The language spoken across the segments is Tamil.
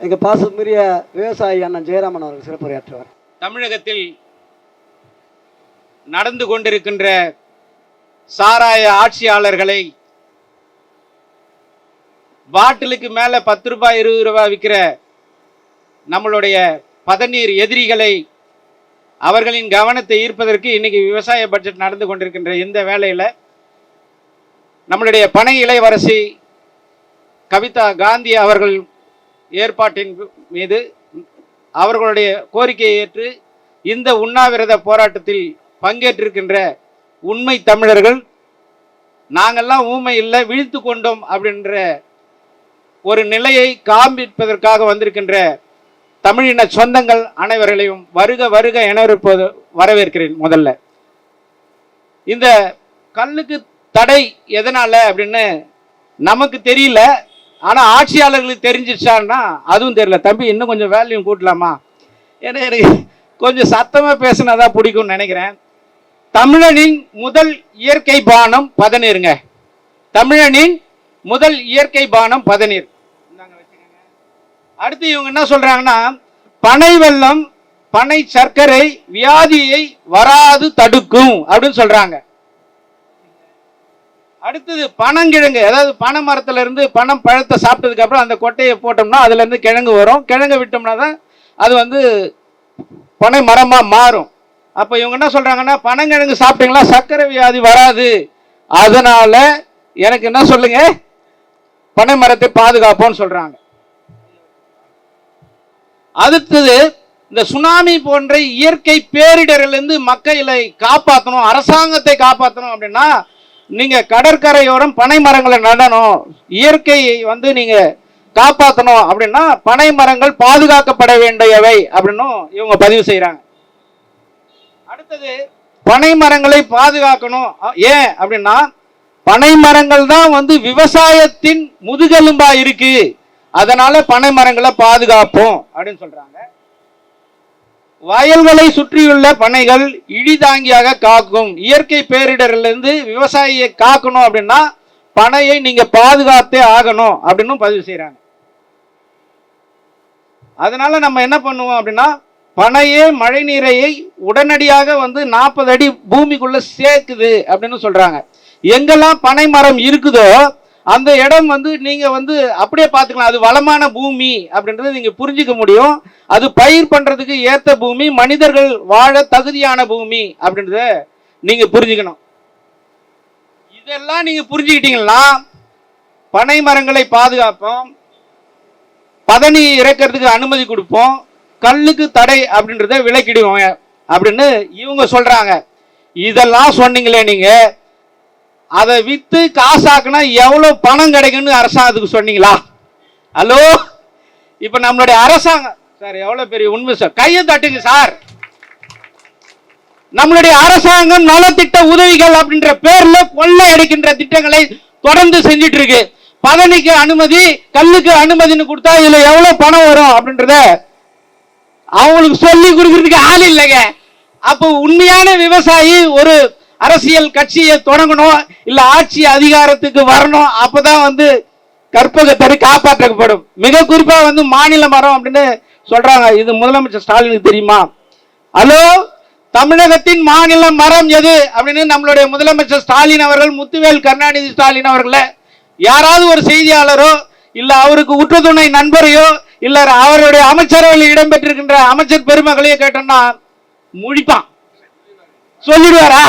எங்கள் பாசமிரிய விவசாயி அண்ணன் ஜெயராமன் அவர்கள் சிறப்புரையாற்றுவார். தமிழகத்தில் நடந்து கொண்டிருக்கின்ற சாராய ஆட்சியாளர்களை பாட்டிலுக்கு மேலே பத்து ரூபாய் இருபது ரூபாய் விற்கிற நம்மளுடைய பதநீர் எதிரிகளை அவர்களின் கவனத்தை ஈர்ப்பதற்கு இன்னைக்கு விவசாய பட்ஜெட் நடந்து கொண்டிருக்கின்ற இந்த வேலையில் நம்மளுடைய பனை இளைவரசி கவிதா காந்தி அவர்கள் ஏற்பாட்டின் மீது அவர்களுடைய கோரிக்கையை ஏற்று இந்த உண்ணாவிரத போராட்டத்தில் பங்கேற்றிருக்கின்ற உண்மை தமிழர்கள் நாங்கள்லாம் ஊமை இல்லை விழித்து கொண்டோம் அப்படின்ற ஒரு நிலையை காண்பிப்பதற்காக வந்திருக்கின்ற தமிழின சொந்தங்கள் அனைவர்களையும் வருக வருக எனவருப்பது வரவேற்கிறேன் முதல்ல. இந்த கல்லுக்கு தடை எதனால் அப்படின்னு நமக்கு தெரியல. ஆனா ஆட்சியாளர்களுக்கு தெரிஞ்சிச்சான்னா அதுவும் தெரியல. தம்பி இன்னும் கொஞ்சம் வேல்யூம் கூட்டலாமா? ஏன்னா எனக்கு கொஞ்சம் சத்தமா பேசினாதான் பிடிக்கும்னு நினைக்கிறேன். தமிழனின் முதல் இயற்கை பானம் பதநீருங்க. தமிழனின் முதல் இயற்கை பானம் பதநீர். அடுத்து இவங்க என்ன சொல்றாங்கன்னா பனை வெள்ளம் பனை சர்க்கரை வியாதியை வராது தடுக்கும் அப்படின்னு சொல்றாங்க. அடுத்தது பனங்கிழங்கு. அதாவது பனை மரத்துல இருந்து பனம் பழத்தை சாப்பிட்டதுக்கு அப்புறம் அந்த கொட்டையை போட்டோம்னா அதுல இருந்து கிழங்கு வரும். கிழங்கு விட்டோம்னா தான் அது வந்து பனை மரமா மாறும். அப்ப இவங்க என்ன சொல்றாங்கன்னா பனங்கிழங்கு சாப்பிட்டீங்களா? சர்க்கரை வியாதி வராது. அதனால எனக்கு என்ன சொல்லுங்க? பனை மரத்தை பாதுகாப்போம்னு சொல்றாங்க. அடுத்தது இந்த சுனாமி போன்ற இயற்கை பேரிடரிலிருந்து மக்களை காப்பாற்றணும் அரசாங்கத்தை காப்பாற்றணும் அப்படின்னா நீங்க கடற்கரையோரம் பனை மரங்களை நடணும். இயற்கையை வந்து நீங்க காப்பாற்றணும் அப்படின்னா பனை மரங்கள் பாதுகாக்கப்பட வேண்டியவை அப்படின்னும் இவங்க பதிவு செய்கிறாங்க அடுத்தது பனை மரங்களை பாதுகாக்கணும். ஏன் அப்படின்னா பனை மரங்கள் தான் வந்து விவசாயத்தின் முதுகெலும்பா இருக்கு. அதனால பனை மரங்களை பாதுகாப்போம் அப்படின்னு சொல்றாங்க. வயல்களை சுற்றியுள்ள பனைகள் இழிதாங்கியாக காக்கும். இயற்கை பேரிடரிலிருந்து விவசாயியை காக்கணும் அப்படின்னா பனையை நீங்க பாதுகாத்தே ஆகணும் அப்படின்னு பதிவு செய்யறாங்க அதனால நம்ம என்ன பண்ணுவோம் அப்படின்னா பனையே மழை நீரையை உடனடியாக வந்து நாற்பது அடி பூமிக்குள்ள சேர்க்குது அப்படின்னு சொல்றாங்க. எங்கெல்லாம் பனை மரம் இருக்குதோ அந்த இடம் வந்து நீங்க வந்து அப்படியே பார்த்துக்கலாம். அது வளமான பூமி அப்படின்றத நீங்க புரிஞ்சுக்க முடியும். அது பயிர் பண்றதுக்கு ஏத்த பூமி மனிதர்கள் வாழ தகுதியான பூமி அப்படின்றத நீங்க புரிஞ்சுக்கணும். இதெல்லாம் நீங்க புரிஞ்சுக்கிட்டீங்கன்னா பனை மரங்களை பாதுகாப்போம். பதனி இறக்கிறதுக்கு அனுமதி கொடுப்போம். கல்லுக்கு தடை அப்படின்றத விலக்கிடுவோம் அப்படின்னு இவங்க சொல்றாங்க. இதெல்லாம் சொன்னீங்களே நீங்க. அதை வித்து காசாக்குனா எவ்வளவு பணம் கிடைக்கும்னு அரசாங்கத்துக்கு சொன்னீங்களா? ஹலோ? இப்ப நம்மளுடைய அரசாங்கம் சார் எவ்வளவு பெரிய உண்மை சார்? கையை தட்டுங்க சார். நம்மளுடைய அரசாங்கம் நலத்திட்ட உதவிகள் அப்படின்ற பேர்ல கொள்ளை அடிக்கின்ற திட்டங்களை தொடர்ந்து செஞ்சிட்டு இருக்கு பதனிக்கு அனுமதி கல்லுக்கு அனுமதின்னு கொடுத்தா இதுல எவ்வளவு பணம் வரும் அப்படின்றத அவங்களுக்கு சொல்லி கொடுக்கறதுக்கு ஆள் இல்லைங்க. அப்போ உண்மையான விவசாயி ஒரு அரசியல் கட்சியை தொடங்கணும் இல்ல ஆட்சி அதிகாரத்துக்கு வரணும் அப்பதான் வந்து கற்பகத்தடி காப்பாற்றப்படும். மிக குறிப்பா வந்து மாநில மரம் அப்படின்னு சொல்றாங்க. இது முதலமைச்சர் ஸ்டாலினுக்கு தெரியுமா? ஹலோ? தமிழகத்தின் மாநில மரம் எது? அப்படின்னு நம்மளுடைய முதலமைச்சர் ஸ்டாலின் அவர்கள் முத்துவேல் கருணாநிதி ஸ்டாலின் அவர்களை யாராவது ஒரு செய்தியாளரோ இல்ல அவருக்கு உற்றுத்துணை நண்பரையோ இல்ல அவருடைய அமைச்சரவையில் இடம்பெற்றிருக்கின்ற அமைச்சர் பெருமகளையோ கேட்டோம்னா முழிப்பான். சொல்லிடுவாரா?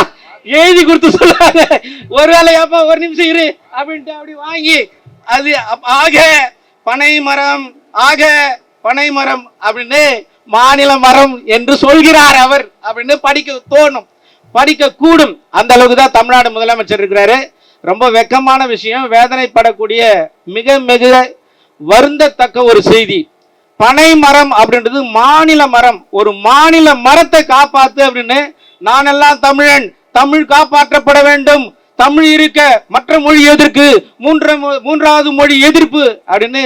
எழுதி கொடுத்து சொல்லாத. ஒருவேளை அப்பா ஒரு நிமிஷம் இரு அப்படின்ட்டு அப்படி வாங்கி அது அப்- ஆக பனை மரம் ஆக பனை மரம் அப்படின்னு மாநில மரம் என்று சொல்கிறார் அவர் அப்படின்னு படிக்க தோணும். படிக்க கூடும். அந்த அளவுக்கு தான் தமிழ்நாடு முதலமைச்சர் இருக்கிறாரு. ரொம்ப வெக்கமான விஷயம். வேதனைப்படக்கூடிய மிக மிக வருந்தத்தக்க ஒரு செய்தி. பனை மரம் அப்படின்றது மாநில மரம். ஒரு மாநில மரத்தை காப்பாத்து அப்படின்னு நான் எல்லாம் தமிழன் தமிழ் காப்பாற்றப்பட வேண்டும். தமிழ் இருக்க மற்ற மொழி எதிர்க்கு மூன்ற மூன்றாவது மொழி எதிர்ப்பு அப்படின்னு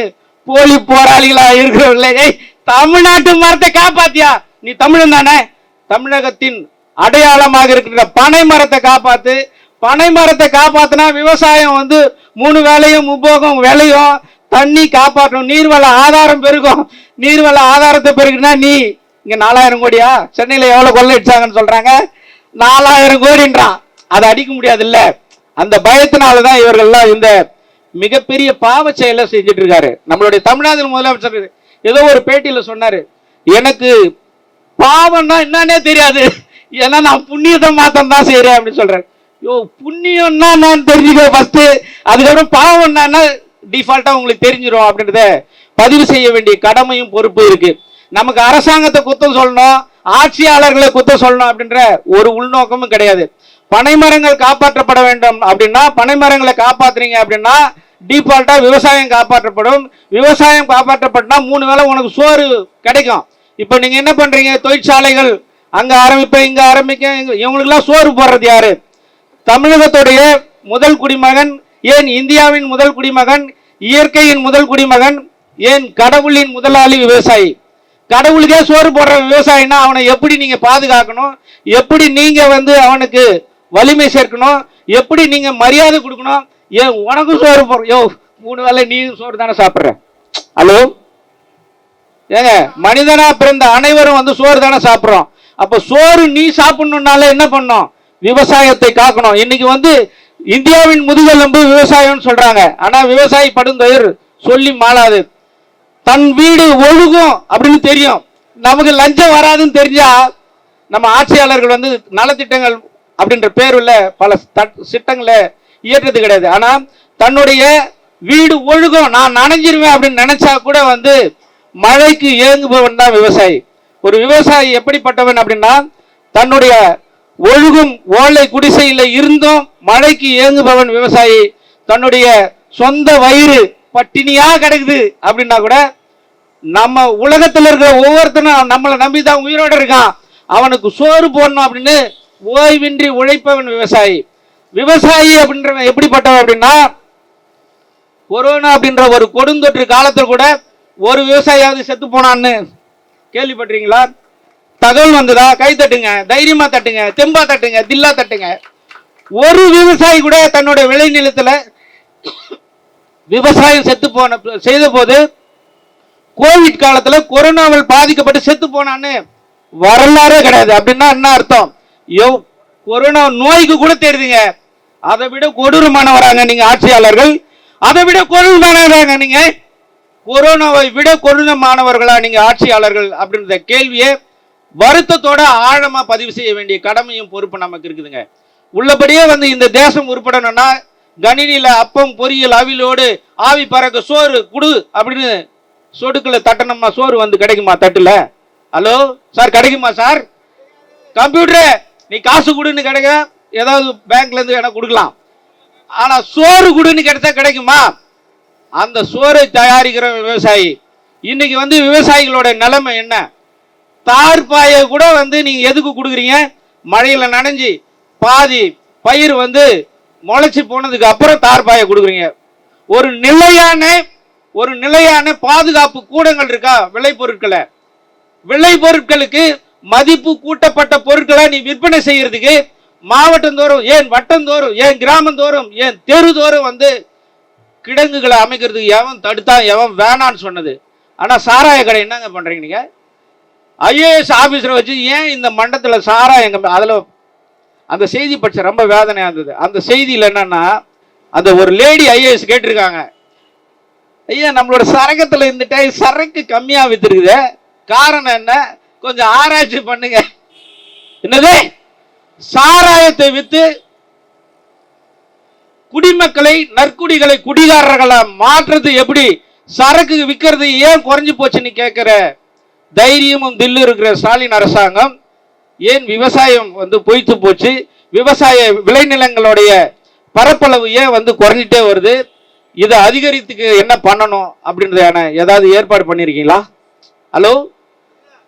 போலி போராளிகளா இருக்கிறவர்களே ஏய், தமிழ்நாட்டு மரத்தை காப்பாத்தியா? நீ தமிழன் தானே? தமிழகத்தின் அடையாளமாக இருக்கின்ற பனை மரத்தை காப்பாத்து. பனை மரத்தை காப்பாத்தினா விவசாயம் வந்து மூணு வேலையும் முப்போகம் விளையும். தண்ணி காப்பாற்றணும். நீர்வள ஆதாரம் பெருகும். நீர்வள ஆதாரத்தை பெருகுனா நீ இங்க நாலாயிரம் கோடியா? சென்னையில எவ்வளவு கொள்ளையடிச்சாங்கன்னு சொல்றாங்க. நாலாயிரம் கோடின்றான். அதை அடிக்க முடியாது இல்ல அந்த பயத்தினாலதான் இவர்கள்லாம் இந்த மிகப்பெரிய பாவ செயலை செஞ்சுட்டு இருக்காரு நம்மளுடைய தமிழ்நாட்டில் முதலமைச்சர் ஏதோ ஒரு பேட்டியில சொன்னாரு. எனக்கு பாவம்னா என்னன்னே தெரியாது. ஏன்னா நான் புண்ணியத்தை மாத்தம் தான் செய்யறேன் அப்படின்னு சொல்றேன் யோ புண்ணியம்னா நான் தெரிஞ்சுக்க ஃபர்ஸ்ட் அதுக்கப்புறம் பாவம் என்னன்னா டிஃபால்ட்டா உங்களுக்கு தெரிஞ்சிடும் அப்படின்றத பதிவு செய்ய வேண்டிய கடமையும் பொறுப்பு இருக்கு. நமக்கு அரசாங்கத்தை குத்தம் சொல்லணும். ஆட்சியாளர்களை குத்த சொல்லணும் அப்படின்ற ஒரு உள்நோக்கமும் கிடையாது. பனைமரங்கள் காப்பாற்றப்பட வேண்டும் அப்படின்னா பனைமரங்களை காப்பாத்துறீங்க அப்படின்னா டிஃபால்ட்டா விவசாயம் காப்பாற்றப்படும். விவசாயம் காப்பாற்றப்பட்டா மூணு வேளை உனக்கு சோறு கிடைக்கும். இப்போ நீங்க என்ன பண்றீங்க? தொழிற்சாலைகள் அங்க ஆரம்பிப்பேன் இங்க ஆரம்பிக்க இவங்களுக்குலாம் சோறு போடுறது யாரு? தமிழகத்துடைய முதல் குடிமகன் ஏன் இந்தியாவின் முதல் குடிமகன் இயற்கையின் முதல் குடிமகன் ஏன் கடவுளின் முதலாளி விவசாயி? கடவுளுக்கே சோறு போடுற விவசாயினா அவனை எப்படி நீங்க பாதுகாக்கணும்? எப்படி நீங்க வந்து அவனுக்கு வலிமை சேர்க்கணும்? எப்படி நீங்க மரியாதை கொடுக்கணும்? ஏன் உனக்கும் சோறு போடுற யோ மூணு வேளை நீ சோறு தானே சாப்பிட்ற? ஹலோ? ஏங்க மனிதனா பிறந்த அனைவரும் வந்து சோறு தானே சாப்பிட்றோம். அப்ப சோறு நீ சாப்பிடணும்னால என்ன பண்ணும்? விவசாயத்தை காக்கணும். இன்னைக்கு வந்து இந்தியாவின் முதுகெலும்பு விவசாயம்னு சொல்றாங்க. ஆனா விவசாயி படுந்தொயர் சொல்லி மாளாது. தன் வீடு ஒழுகும் அப்படின்னு தெரியும். நமக்கு லஞ்சம் வராதுன்னு தெரிஞ்சா நம்ம ஆட்சியாளர்கள் வந்து நலத்திட்டங்கள் அப்படின்ற பேருள்ள பல தட்- திட்டங்களை இயற்றது கிடையாது. ஆனா தன்னுடைய வீடு ஒழுகும் நான் நனைஞ்சிருவேன் அப்படின்னு நினைச்சா கூட வந்து மழைக்கு ஏங்குபவன் தான் விவசாயி. ஒரு விவசாயி எப்படிப்பட்டவன் அப்படின்னா தன்னுடைய ஒழுகும் ஓலை குடிசையில் இருந்தும் மழைக்கு ஏங்குபவன் விவசாயி. தன்னுடைய சொந்த வயிறு பட்டினியா கிடக்குது அப்படின்னா கூட நம்ம உலகத்தில் இருக்கிற ஒவ்வொருத்தனும் நம்மளை நம்பி தான் உயிரோட இருக்கான். அவனுக்கு சோறு போடணும் அப்படின்னு ஓய்வின்றி உழைப்பவன் விவசாயி. விவசாயி அப்படின்றவன் எப்படிப்பட்டவன் அப்படின்னா கொரோனா அப்படின்ற ஒரு கொடுந்தொற்று காலத்தில் கூட ஒரு விவசாயியாவது செத்து போனான்னு கேள்விப்பட்டீங்களா தகவல் வந்ததா? கை தட்டுங்க தைரியமா தட்டுங்க தெம்பா தட்டுங்க தில்லா தட்டுங்க. ஒரு விவசாயி கூட தன்னுடைய விளைநிலத்தில் விவசாயம் செத்து போன செய்த போது கோவிட் காலத்துல கொரோனாவால் பாதிக்கப்பட்டு செத்து போனான்னு வரலாறே கிடையாது. அப்படின்னா என்ன அர்த்தம்? யோ கொரோனா நோய்க்கு கூட தெரியுதுங்க அதை விட கொடூரமானவராங்க நீங்க ஆட்சியாளர்கள் அதை விட கொடூரமானவராங்க நீங்க கொரோனாவை விட கொடூரமானவர்களா நீங்க ஆட்சியாளர்கள் அப்படின்ற கேள்வியை வருத்தத்தோட ஆழமா பதிவு செய்ய வேண்டிய கடமையும் பொறுப்பு நமக்கு இருக்குதுங்க. உள்ளபடியே வந்து இந்த தேசம் உருப்படணும்னா கணினியில் அப்பம் பொரியல் அவிலோடு ஆவி பறக்க சோறு குடு அப்படின்னு சொடுக்கில் தட்டணும்னா சோறு வந்து கிடைக்குமா தட்டில்? ஹலோ சார் கிடைக்குமா சார்? கம்ப்யூட்டரு நீ காசு கொடுன்னு கிடைக்க ஏதாவது பேங்க்லேருந்து வேணால் கொடுக்கலாம். ஆனால் சோறு கொடுன்னு கிடைச்சா கிடைக்குமா? அந்த சோறை தயாரிக்கிற விவசாயி. இன்னைக்கு வந்து விவசாயிகளோட நிலைமை என்ன? தார்பாயை கூட வந்து நீங்கள் எதுக்கு கொடுக்குறீங்க? மழையில் நனைஞ்சி பாதி பயிர் வந்து முளைச்சு போனதுக்கு அப்புறம் தார்பாயை கொடுக்குறீங்க. ஒரு நிலையான ஒரு நிலையான பாதுகாப்பு கூடங்கள் இருக்கா? விளைபொருட்களை விளைபொருட்களுக்கு மதிப்பு கூட்டப்பட்ட பொருட்களை நீ விற்பனை செய்யறதுக்கு மாவட்டந்தோறும் ஏன் வட்டந்தோறும் ஏன் கிராமந்தோறும் ஏன் தெருதோறும் வந்து கிடங்குகளை அமைக்கிறதுக்கு எவன் தடுத்தான் எவன் வேணான்னு சொன்னது. ஆனால் சாராய கடை என்னங்க பண்ணுறீங்க நீங்கள் ஐஏஎஸ் ஆஃபீஸரை வச்சு ஏன் இந்த மண்டத்தில் சாராயம் அதில் அந்த செய்தி படிச்ச ரொம்ப வேதனையா இருந்தது. அந்த செய்தியில் என்னன்னா அந்த ஒரு லேடி ஐஏஎஸ் கேட்டிருக்காங்க. ஐயா நம்மளோட சரகத்தில் இருந்துட்டே சரக்கு கம்மியாக வித்துருக்குது. காரணம் என்ன? கொஞ்சம் ஆராய்ச்சி பண்ணுங்க. என்னது? சாராயத்தை வித்து குடிமக்களை நற்குடிகளை குடிகாரர்களை மாற்றுறது எப்படி? சரக்கு விற்கிறது ஏன் குறைஞ்சு போச்சுன்னு கேட்குற தைரியமும் தில்லு இருக்கிற ஸ்டாலின் அரசாங்கம் ஏன் விவசாயம் வந்து பொய்த்து போச்சு? விவசாய விளைநிலங்களுடைய பரப்பளவு ஏன் வந்து குறைஞ்சிட்டே வருது? இதை அதிகரித்துக்கு என்ன பண்ணணும் அப்படின்றதான ஏதாவது ஏற்பாடு பண்ணியிருக்கீங்களா ஹலோ?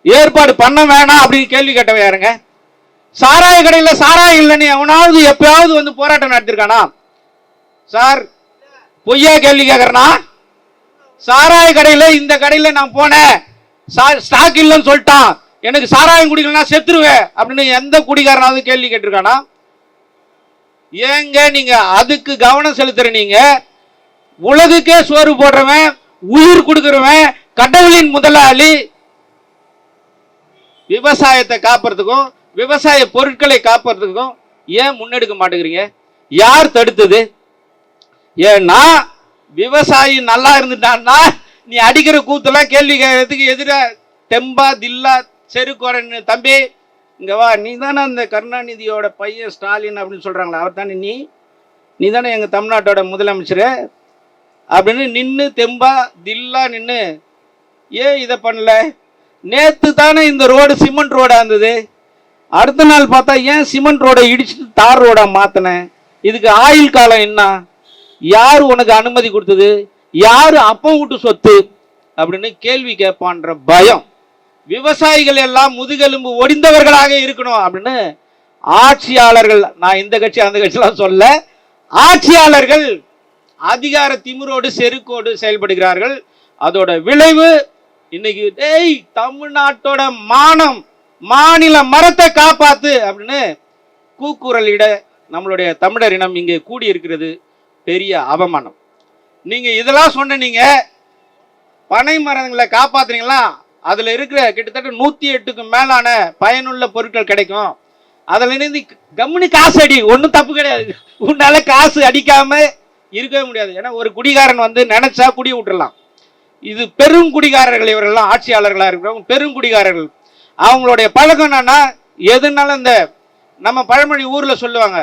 ஏற்பாடு பண்ண வேணாம் அப்படின்னு கேள்வி கேட்டவன் யாருங்க? சாராய கடையில் சாராயம் இல்லைன்னு எவனாவது எப்பயாவது வந்து போராட்டம் நடத்திருக்கானா? சார் பொய்யா கேள்வி கேட்கறனா சாராய கடையில் இந்த கடையில் நான் போனேன். சா- ஸ்டாக் இல்லைன்னு சொல்லிட்டான். எனக்கு சாராயம் குடிக்கலனா செத்துருவேன் அப்படின்னு எந்த குடிகாரனாவது கேள்வி கேட்டிருக்கானா? ஏங்க நீங்க அதுக்கு கவனம் செலுத்துற நீங்க? உலகுக்கே சோறு போடுறவன் உயிர் கொடுக்குறவன் கடவுளின் முதலாளி. விவசாயத்தை காப்பறதுக்கும் விவசாய பொருட்களை காப்பறதுக்கும் ஏன் முன்னெடுக்க மாட்டேங்கிறீங்க? யார் தடுத்தது? ஏன்னா விவசாயி நல்லா இருந்துட்டான்னா நீ அடிக்கிற கூத்தெல்லாம் கேள்வி கேட்கறதுக்கு எதிர தெம்பா தில்லா செருக்குறன் தம்பி இங்கே வா. நீ தானே அந்த கருணாநிதியோட பையன் ஸ்டாலின் அப்படின்னு சொல்கிறாங்களே அவர் தானே நீ? நீ தானே எங்கள் தமிழ்நாட்டோட முதலமைச்சர்? அப்படின்னு நின்று தெம்பா தில்லா நின்று ஏன் இதை பண்ணல? நேற்று தானே இந்த ரோடு சிமெண்ட் ரோடாக இருந்தது. அடுத்த நாள் பார்த்தா ஏன் சிமெண்ட் ரோடை இடிச்சுட்டு தார் ரோடாக மாற்றினேன் இதுக்கு ஆயுள் காலம் என்ன? யார் உனக்கு அனுமதி கொடுத்தது? யார் அப்பம் விட்டு சொத்து? அப்படின்னு கேள்வி கேட்பான்ற பயம். விவசாயிகள் எல்லாம் முதுகெலும்பு ஒடிந்தவர்களாக இருக்கணும் அப்படின்னு ஆட்சியாளர்கள் நான் இந்த கட்சி அந்த கட்சியெலாம் சொல்ல ஆட்சியாளர்கள் அதிகார திமிரோடு செருக்கோடு செயல்படுகிறார்கள். அதோட விளைவு இன்னைக்கு டேய் தமிழ்நாட்டோட மானம் மாநில மரத்தை காப்பாத்து அப்படின்னு கூக்குரலிட நம்மளுடைய தமிழர் இனம் இங்கே கூடி இருக்கிறது பெரிய அவமானம். நீங்க இதெல்லாம் சொன்ன நீங்க பனை மரங்களை காப்பாத்துறீங்களா? அதில் இருக்கிற கிட்டத்தட்ட நூற்றி எட்டுக்கு மேலான பயனுள்ள பொருட்கள் கிடைக்கும். அதில் இருந்து கம்முனு காசு அடி ஒன்றும் தப்பு கிடையாது. உன்னால் காசு அடிக்காமல் இருக்கவே முடியாது. ஏன்னா ஒரு குடிகாரன் வந்து நினச்சா குடி விட்டுறலாம் இது பெரும் குடிகாரர்கள் இவரெல்லாம் ஆட்சியாளர்களாக இருக்கிறவங்க பெரும் குடிகாரர்கள். அவங்களுடைய பழக்கம் என்னன்னா எதுனாலும் இந்த நம்ம பழமொழி ஊரில் சொல்லுவாங்க.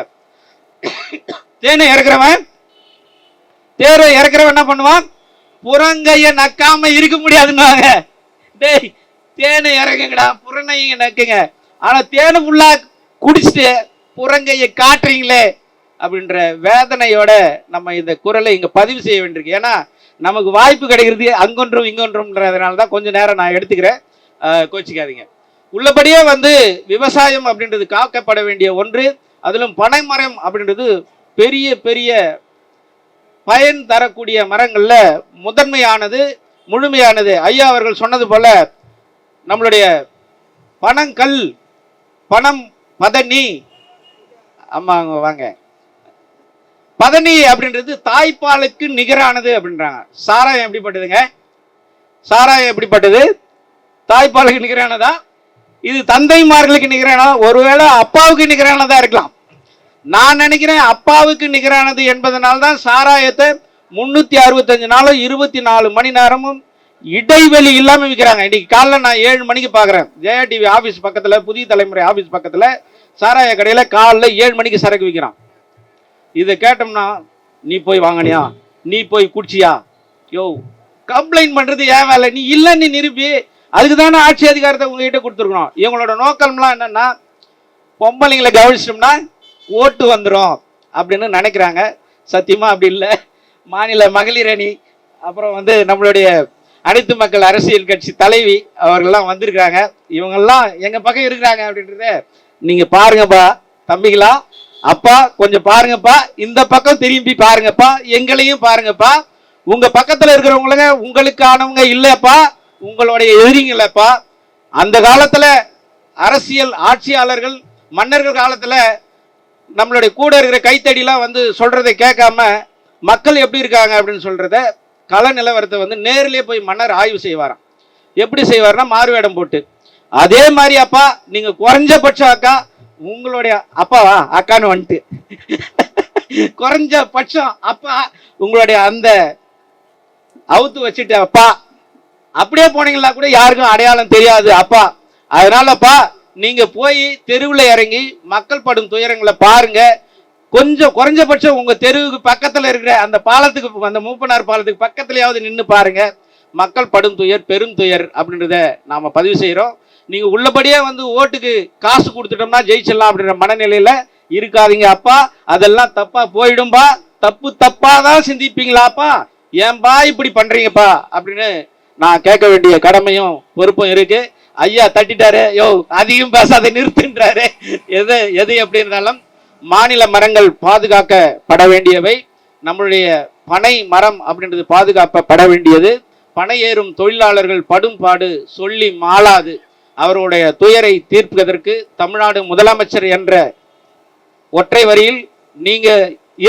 தேனை இறக்குறவன் தேரை இறக்குறவன் என்ன பண்ணுவான்? புறங்கைய நக்காம இருக்க முடியாதுன்னாங்க டேய் தேனை இறங்குங்கடா புறங்கைய நக்குங்க. ஆனால் தேனை ஃபுல்லாக குடிச்சிட்டு புறங்கையை காட்டுறீங்களே அப்படின்ற வேதனையோட நம்ம இந்த குரலை இங்கே பதிவு செய்ய வேண்டியிருக்கு. ஏன்னா நமக்கு வாய்ப்பு கிடைக்கிறது அங்கொன்றும் இங்கொன்றும்ன்றதுனால தான் கொஞ்சம் நேரம் நான் எடுத்துக்கிறேன். கோச்சிக்காதீங்க. உள்ளபடியே வந்து விவசாயம் அப்படின்றது காக்கப்பட வேண்டிய ஒன்று அதிலும் பனை மரம் அப்படின்றது பெரிய பெரிய பயன் தரக்கூடிய மரங்களில் முதன்மையானது முழுமையானது. ஐயா அவர்கள் சொன்னது போல நம்மளுடைய பணங்கல் பணம் பதனி அம்மா வாங்க. பதனி அப்படின்றது தாய்ப்பாலுக்கு நிகரானது அப்படின்றாங்க. சாராயம் எப்படிப்பட்டதுங்க? சாராயம் எப்படிப்பட்டது? தாய்ப்பாலுக்கு நிகரானதா? இது தந்தைமார்களுக்கு நிகரானதா? ஒருவேளை அப்பாவுக்கு நிகரானதா இருக்கலாம். நான் நினைக்கிறேன் அப்பாவுக்கு நிகரானது என்பதனால்தான் சாராயத்தை முன்னூத்தி அறுபத்தஞ்சு நாளும் இருபத்தி நாலு மணி நேரமும் இடைவெளி இல்லாம விற்கிறாங்க இன்னைக்கு காலைல நான் ஏழு மணிக்கு பாக்குறேன். ஜெயா டிவி ஆபீஸ் பக்கத்துல புதிய தலைமுறை ஆபீஸ் பக்கத்துல சாராய கடையில காலைல ஏழு மணிக்கு சரக்கு விற்கிறான் இதை கேட்டோம்னா நீ போய் வாங்கினியா? நீ போய் குடிச்சியா? யோ கம்ப்ளைண்ட் பண்றது ஏன் வேலை? நீ இல்லைன்னு நிரூபி அதுக்கு தானே ஆட்சி அதிகாரத்தை உங்ககிட்ட கொடுத்துருக்கணும். இவங்களோட நோக்கம்லாம் என்னன்னா பொம்பளைங்களை கவனிச்சிட்டோம்னா ஓட்டு வந்துடும் அப்படின்னு நினைக்கிறாங்க. சத்தியமா அப்படி இல்லை. மாநில மகளிர் அணி அப்புறம் வந்து நம்மளுடைய அனைத்து மக்கள் அரசியல் கட்சி தலைவி அவர்கள்லாம் வந்திருக்கிறாங்க. இவங்கெல்லாம் எங்கள் பக்கம் இருக்கிறாங்க அப்படின்றத நீங்கள் பாருங்கப்பா தம்பிகளா. அப்பா கொஞ்சம் பாருங்கப்பா. இந்த பக்கம் திரும்பி பாருங்கப்பா. எங்களையும் பாருங்கப்பா. உங்க பக்கத்துல இருக்கிறவங்களுங்க உங்களுக்கானவங்க இல்லைப்பா. உங்களுடைய எதிரிங்களப்பா அந்த காலத்துல அரசியல் ஆட்சியாளர்கள் மன்னர்கள் காலத்துல நம்மளுடைய கூட இருக்கிற கைத்தடிலாம் வந்து சொல்றதை கேட்காம மக்கள் எப்படி இருக்காங்க அப்படின்னு சொல்றத கள நிலவரத்தை வந்து நேரிலே போய் மன்னர் ஆய்வு செய்வாராம். எப்படி செய்வார்னா மாறுவேடம் போட்டு. அதே மாதிரி அப்பா நீங்க குறைஞ்சபட்சம் அக்கா உங்களுடைய அப்பாவா? அக்கான்னு வந்துட்டு. குறைஞ்சபட்சம் அப்பா உங்களுடைய அந்த அவுத்து வச்சுட்டு அப்பா. அப்படியே போனீங்களா கூட யாருக்கும் அடையாளம் தெரியாது அப்பா. அதனாலப்பா நீங்க போய் தெருவில் இறங்கி மக்கள் படும் துயரங்களை பாருங்க. கொஞ்சம் குறைஞ்சபட்சம் உங்க தெருவுக்கு பக்கத்தில் இருக்கிற அந்த பாலத்துக்கு அந்த மூப்பனார் பாலத்துக்கு பக்கத்துலயாவது நின்று பாருங்க. மக்கள் படும் துயர் பெரும் துயர் அப்படின்றத நாம பதிவு செய்கிறோம் நீங்க உள்ளபடியே வந்து ஓட்டுக்கு காசு கொடுத்துட்டோம்னா ஜெயிச்சிடலாம் அப்படின்ற மனநிலையில இருக்காதீங்க அப்பா. அதெல்லாம் தப்பா போயிடும்பா. தப்பு தப்பாக தான் சிந்திப்பீங்களாப்பா. ஏன்பா இப்படி பண்றீங்கப்பா அப்படின்னு நான் கேட்க வேண்டிய கடமையும் பொறுப்பும் இருக்கு. ஐயா தட்டிட்டாரு. யோ அதிகம் பேசாத நிறுத்துன்றாரு. எது எது எப்படி இருந்தாலும். மாநில மரங்கள் பாதுகாக்கப்பட வேண்டியவை. நம்மளுடைய பனை மரம் அப்படின்றது பாதுகாக்கப்பட வேண்டியது. பனை ஏறும் தொழிலாளர்கள் படும் பாடு சொல்லி மாளாது. அவருடைய துயரை தீர்ப்பதற்கு தமிழ்நாடு முதலமைச்சர் என்ற ஒற்றை வரியில் நீங்க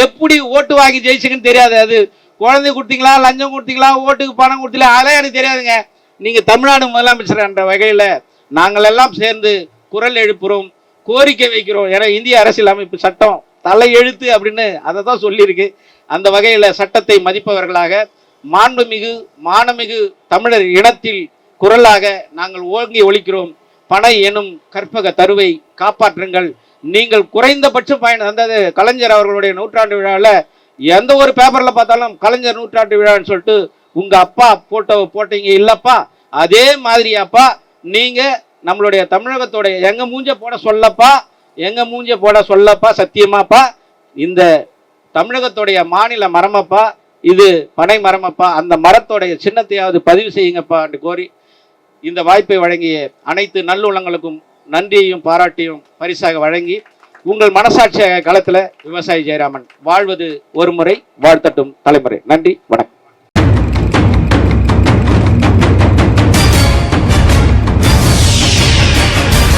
எப்படி ஓட்டு வாங்கி ஜெயிச்சுங்கன்னு தெரியாது. அது குழந்தை கொடுத்தீங்களா லஞ்சம் கொடுத்தீங்களா ஓட்டுக்கு பணம் கொடுத்தீங்களா அதெல்லாம் எனக்கு தெரியாதுங்க. நீங்க தமிழ்நாடு முதலமைச்சர் என்ற வகையில நாங்கள் எல்லாம் சேர்ந்து குரல் எழுப்புறோம். கோரிக்கை வைக்கிறோம். ஏன்னா இந்திய அரசியல் அமைப்பு சட்டம் தலை எழுத்து அப்படின்னு அதை தான் சொல்லியிருக்கு. அந்த வகையில் சட்டத்தை மதிப்பவர்களாக மாண்புமிகு மானமிகு தமிழர் இனத்தில் குரலாக நாங்கள் ஓங்கி ஒழிக்கிறோம். பனை எனும் கற்பக தருவை காப்பாற்றுங்கள். நீங்கள் குறைந்தபட்ச பயணம் அதாவது கலைஞர் அவர்களுடைய நூற்றாண்டு விழாவில் எந்த ஒரு பேப்பரில் பார்த்தாலும் கலைஞர் நூற்றாண்டு விழான்னு சொல்லிட்டு உங்கள் அப்பா போட்டோ போட்டீங்க இல்லைப்பா அதே மாதிரி அப்பா நம்மளுடைய தமிழகத்தோடைய எங்க மூஞ்ச போட சொல்லப்பா? எங்க மூஞ்ச போட சொல்லப்பா? சத்தியமாப்பா? இந்த தமிழகத்துடைய மாநில மரமப்பா? இது பனை மரமப்பா? அந்த மரத்தோடைய சின்னத்தையாவது பதிவு செய்யுங்கப்பா என்று கோரி இந்த வாய்ப்பை வழங்கிய அனைத்து நல்லுள்ளங்களுக்கும் நன்றியையும் பாராட்டியும் பரிசாக வழங்கி உங்கள் மனசாட்சியாக களத்தில் விவசாயி ஜெயராமன் வாழ்வது ஒரு முறை வாழ்த்தட்டும் தலைமுறை. நன்றி வணக்கம்.